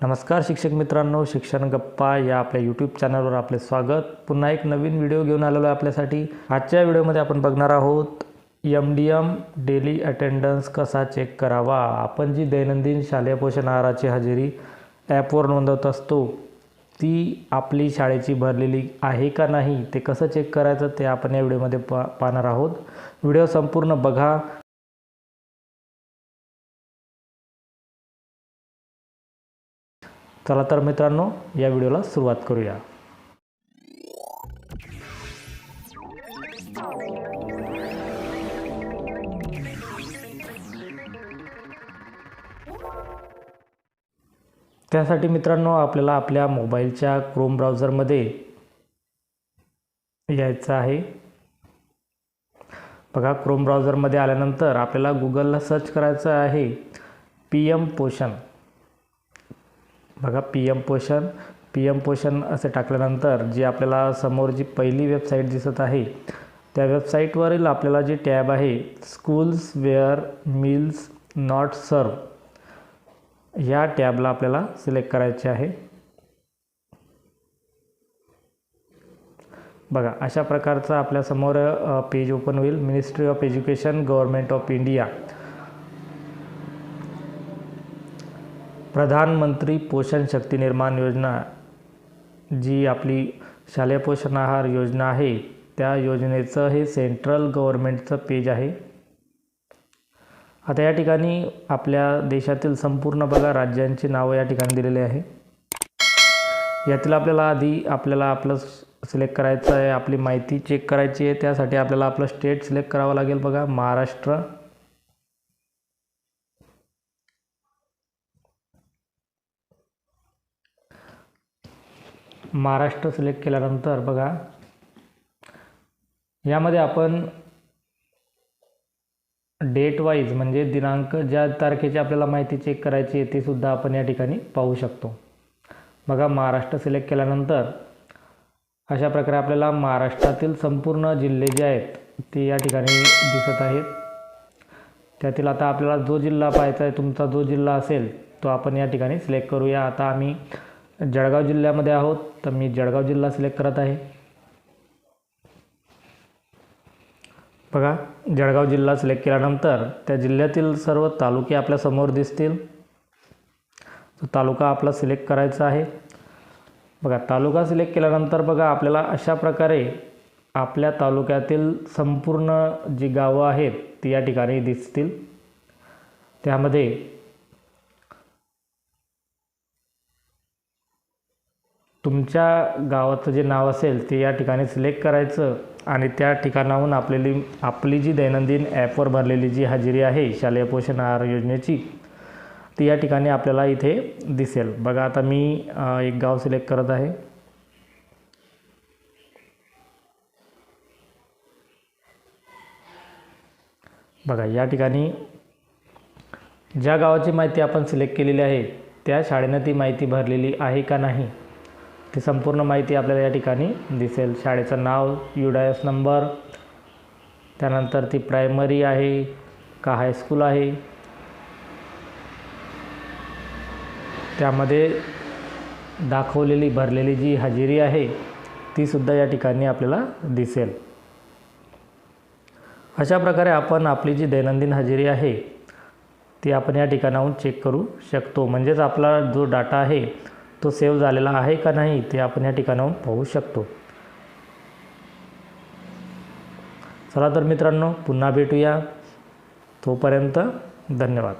नमस्कार शिक्षक मित्रांनो शिक्षण गप्पा या आपल्या यूट्यूब चॅनलवर आपले स्वागत. पुन्हा एक नवीन व्हिडिओ घेऊन आलेलो आहे आपल्यासाठी. आजच्या व्हिडिओमध्ये आपण बघणार आहोत M D M daily attendance कसा चेक करावा? आपण जी दैनंदिन शालेय पोषण आहाराची हजेरी ॲपवर नोंदवत असतो ती आपली शाळेची भरलेली आहे का नाही ते कसं चेक करायचं ते आपण या व्हिडिओमध्ये पा पाहणार आहोत. व्हिडिओ संपूर्ण बघा. चला तर मित्रांनो या व्हिडिओला सुरुवात करूया. त्यासाठी मित्रांनो आपल्याला आपल्या मोबाईलच्या क्रोम ब्राउझरमध्ये यायचं आहे. बघा क्रोम ब्राउझरमध्ये आल्यानंतर आपल्याला गुगलला सर्च करायचं आहे पी एम पोषण. बघा P M Poshan. P M Poshan असे टाकल्यानंतर जी आपल्याला समोर जी पहिली वेबसाईट दिसत आहे त्या वेबसाईटवरील आपल्याला जी टॅब आहे स्कूल्स वेअर मिल्स नॉट सर्व या टॅबला आपल्याला सिलेक्ट करायचे आहे. बघा अशा प्रकारचं आपल्यासमोर पेज ओपन होईल. Ministry of education government of India Pradhan Mantri Poshan Shakti निर्माण योजना जी आपली शालेय पोषण आहार योजना आहे त्या योजनेचं हे सेंट्रल गव्हर्मेंटचं पेज आहे. आता या ठिकाणी आपल्या देशातील संपूर्ण बघा राज्यांची नावं या ठिकाणी दिलेली आहे. यातील आपल्याला आधी आपल्याला आपलं सिलेक्ट करायचं आहे आपली माहिती चेक करायची आहे त्यासाठी आपल्याला आपलं स्टेट सिलेक्ट करावं लागेल बघा महाराष्ट्र. महाराष्ट्र सिलेक्ट केल्यानंतर बघा यामध्ये आपण डेट वाईज म्हणजे दिनांक ज्या तारखेची आपल्याला माहिती चेक करायची आहे ती सुद्धा आपण या ठिकाणी पाहू शकतो. बघा महाराष्ट्र सिलेक्ट केल्यानंतर अशा प्रकारे आपल्याला महाराष्ट्रातील संपूर्ण जिल्हे जे आहेत ते या ठिकाणी दिसत आहेत. त्यातील आता आपल्याला जो जिल्हा पाहायचा आहे तुमचा जो जिल्हा असेल तो आपण या ठिकाणी सिलेक्ट करूया. आता आम्ही जळगाव जिल्ह्यामध्ये आहोत तर मी जळगाव जिल्हा सिलेक्ट करत आहे. बघा जळगाव जिल्हा सिलेक्ट केल्यानंतर त्या जिल्ह्यातील सर्व तालुके आपल्यासमोर दिसतील. तो तालुका आपला सिलेक्ट करायचा आहे. बघा तालुका सिलेक्ट केल्यानंतर बघा आपल्याला अशा प्रकारे आपल्या तालुक्यातील संपूर्ण जी गावं आहेत ती या ठिकाणी दिसतील. त्यामध्ये तुमच्या गावाचं जे नाव असेल ते या ठिकाणी सिलेक्ट करायचं आणि त्या ठिकाणाहून आपलेली आपली जी दैनंदिन ॲपवर भरलेली जी हजेरी आहे शालेय पोषण आहार योजनेची ती या ठिकाणी आपल्याला इथे दिसेल. बघा आता मी एक गाव सिलेक्ट करत आहे. बघा या ठिकाणी ज्या गावाची माहिती आपण सिलेक्ट केलेली आहे त्या शाळेनं ती माहिती भरलेली आहे का नाही ती संपूर्ण माहिती आपल्याला या ठिकाणी दिसेल. शाळेचं नाव यू एस नंबर त्यानंतर ती प्रायमरी आहे का हायस्कूल आहे. त्यामध्ये दाखवलेली भरलेली जी हजेरी आहे तीसुद्धा या ठिकाणी आपल्याला दिसेल. अशा प्रकारे आपण आपली जी दैनंदिन हजेरी आहे ती आपण या ठिकाणाहून चेक करू शकतो. म्हणजेच आपला जो डाटा आहे तो सेव्ह झालेला आहे का नाही ते आपण या ठिकाणाहून पाहू शकतो. चला तर मित्रांनो पुन्हा भेटूया. तोपर्यंत धन्यवाद.